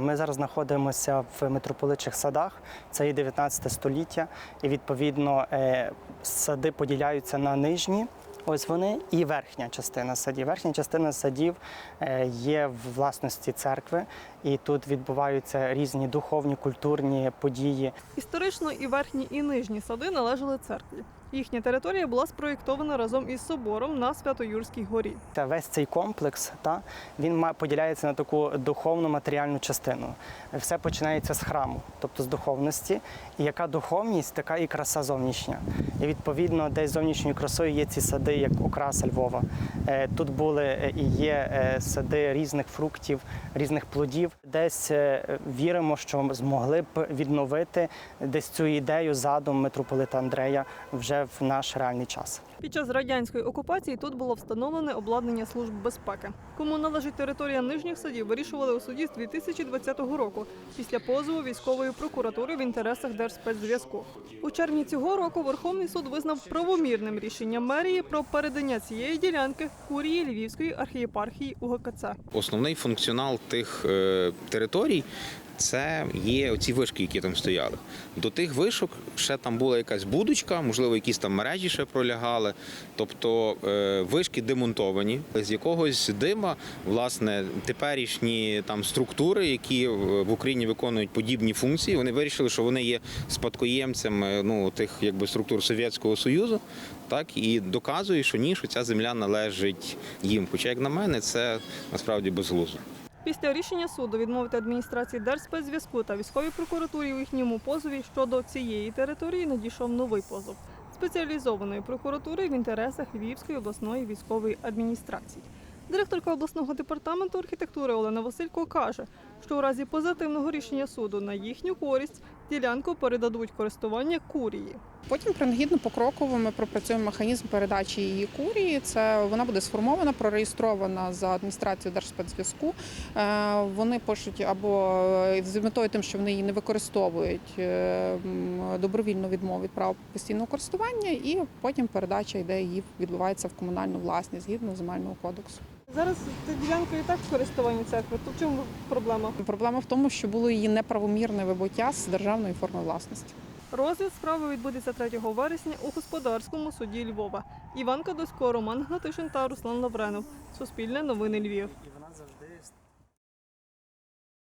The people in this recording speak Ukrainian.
Ми зараз знаходимося в митрополичих садах, це і 19 століття, і відповідно е, сади поділяються на нижні. Ось вони і верхня частина садів. Верхня частина садів е, є в власності церкви, і тут відбуваються різні духовні культурні події. Історично і верхні, і нижні сади належали церкві. Їхня територія була спроєктована разом із собором на Свято-Юрській горі. Та весь цей комплекс та він поділяється на таку духовну матеріальну частину. Все починається з храму, тобто з духовності. І яка духовність, така і краса зовнішня. І відповідно, десь зовнішньою красою є ці сади, як окраса Львова. Е, Тут були е, і є е, сади різних фруктів, різних плодів. Десь віримо, що змогли б відновити десь цю ідею задум митрополита Андрея вже в наш реальний час. Під час радянської окупації тут було встановлене обладнання служб безпеки. Кому належить територія нижніх садів, вирішували у суді з 2020 року після позову військової прокуратури в інтересах Держспецзв'язку. У червні цього року Верховний суд визнав правомірним рішенням мерії про передання цієї ділянки курії Львівської архієпархії УГКЦ. Основний функціонал тих е, територій це є оці вишки, які там стояли. До тих вишок ще там була якась будочка, можливо, якісь там мережі ще пролягали. Тобто е, вишки демонтовані з якогось дима, власне, теперішні там структури, які в Україні виконують подібні функції, вони вирішили, що вони є спадкоємцями ну, тих якби структур Совєтського Союзу, так і доказує, що ні, що ця земля належить їм. Хоча, як на мене, це насправді безглуздо. Після рішення суду відмовити адміністрації Держспецзв'язку та військовій прокуратурі у їхньому позові щодо цієї території надійшов новий позов спеціалізованої прокуратури в інтересах Львівської обласної військової адміністрації. Директорка обласного департаменту архітектури Олена Василько каже, що у разі позитивного рішення суду на їхню користь ділянку передадуть користування курії. Потім принагідно покроково ми пропрацюємо механізм передачі її курії. Це вона буде сформована, прореєстрована за адміністрацією Держспецзв'язку. Е, Вони пишуть або е, з метою тим, що вони її не використовують, е, добровільно відмову від права постійного користування, і потім передача йде її відбувається в комунальну власність згідно земельного кодексу. Зараз ця ділянка і так в користуванні церкви. То в чому проблема? Проблема в тому, що було її неправомірне вибуття з державної форми власності. Розгляд справи відбудеться 3 вересня у господарському суді Львова. Іван Кадосько, Роман Гнатишин та Руслан Лавренов. Суспільне новини Львів.